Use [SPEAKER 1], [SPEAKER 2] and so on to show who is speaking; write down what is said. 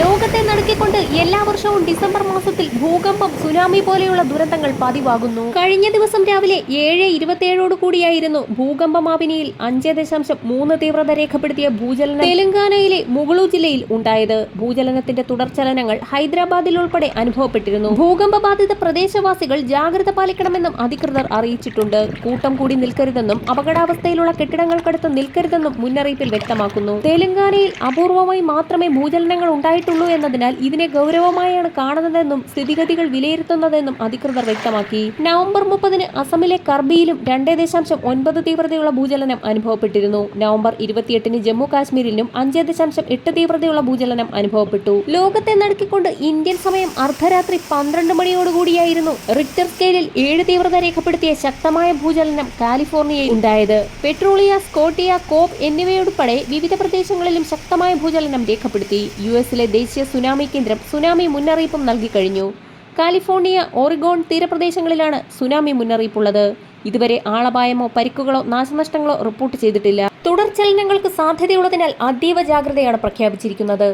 [SPEAKER 1] ലോകത്തെ നടുക്കിക്കൊണ്ട് എല്ലാ വർഷവും ഡിസംബർ മാസത്തിൽ ഭൂകമ്പം സുനാമി പോലെയുള്ള ദുരന്തങ്ങൾ പതിവാകുന്നു. കഴിഞ്ഞ ദിവസം രാവിലെ ഏഴ് ഇരുപത്തിയേഴോട് കൂടിയായിരുന്നു ഭൂകമ്പമാപിനിയിൽ അഞ്ച് ദശാംശം മൂന്ന് തീവ്രത രേഖപ്പെടുത്തിയ ഭൂചലനം തെലങ്കാനയിലെ മുഗളു ജില്ലയിൽ ഉണ്ടായത്. ഭൂചലനത്തിന്റെ തുടർചലനങ്ങൾ ഹൈദരാബാദിൽ ഉൾപ്പെടെ അനുഭവപ്പെട്ടിരുന്നു. ഭൂകമ്പ ബാധിത പ്രദേശവാസികൾ ജാഗ്രത പാലിക്കണമെന്നും അധികൃതർ അറിയിച്ചിട്ടുണ്ട്. കൂട്ടം കൂടി നിൽക്കരുതെന്നും അപകടാവസ്ഥയിലുള്ള കെട്ടിടങ്ങൾക്കടുത്ത് നിൽക്കരുതെന്നും മുന്നറിയിപ്പിൽ വ്യക്തമാക്കുന്നു. തെലങ്കാനയിൽ അപൂർവമായി മാത്രമേ ഭൂചലനങ്ങൾ ഉണ്ടായിട്ടുള്ളൂ എന്നതിനാൽ ഇതിനെ ഗൗരവമായാണ് കാണുന്നതെന്നും സ്ഥിതിഗതികൾ വിലയിരുത്തുന്നതെന്നും അധികൃതർ വ്യക്തമാക്കി. നവംബർ മുപ്പതിന് അസമിലെ കർബിയിലും രണ്ടേ ദശാംശം ഒൻപത് തീവ്രതയുള്ള ഭൂചലനം അനുഭവപ്പെട്ടിരുന്നു. നവംബർ ഇരുപത്തിയെട്ടിന് ജമ്മു കാശ്മീരിലും അഞ്ച് ദശാംശം എട്ട് തീവ്രതയുള്ള ഭൂചലനം അനുഭവപ്പെട്ടു. ലോകത്തെ നടുക്കിക്കൊണ്ട് ഇന്ത്യൻ സമയം അർദ്ധരാത്രി പന്ത്രണ്ട് മണിയോടുകൂടിയായിരുന്നു റിക്ടർ സ്കെയിലിൽ ഏഴ് തീവ്രത രേഖപ്പെടുത്തിയ ശക്തമായ ഭൂചലനം കാലിഫോർണിയയിൽ ഉണ്ടായത്. പെട്രോളിയ സ്കോട്ടിയ കോപ്പ് എന്നിവയുൾപ്പെടെ വിവിധ പ്രദേശങ്ങളിലും ശക്തമായ ഭൂചലനം രേഖപ്പെടുത്തി. യു എസിലെ ദേശീയ സുനാമി കേന്ദ്രം സുനാമി മുന്നറിയിപ്പും നൽകിക്കഴിഞ്ഞു കാലിഫോർണിയ ഓറിഗോൺ തീരപ്രദേശങ്ങളിലാണ് സുനാമി മുന്നറിയിപ്പുള്ളത്. ഇതുവരെ ആളപായമോ പരിക്കുകളോ നാശനഷ്ടങ്ങളോ റിപ്പോർട്ട് ചെയ്തിട്ടില്ല. തുടർചലനങ്ങൾക്ക് സാധ്യതയുള്ളതിനാൽ അതീവ ജാഗ്രതയാണ് പ്രഖ്യാപിച്ചിരിക്കുന്നത്.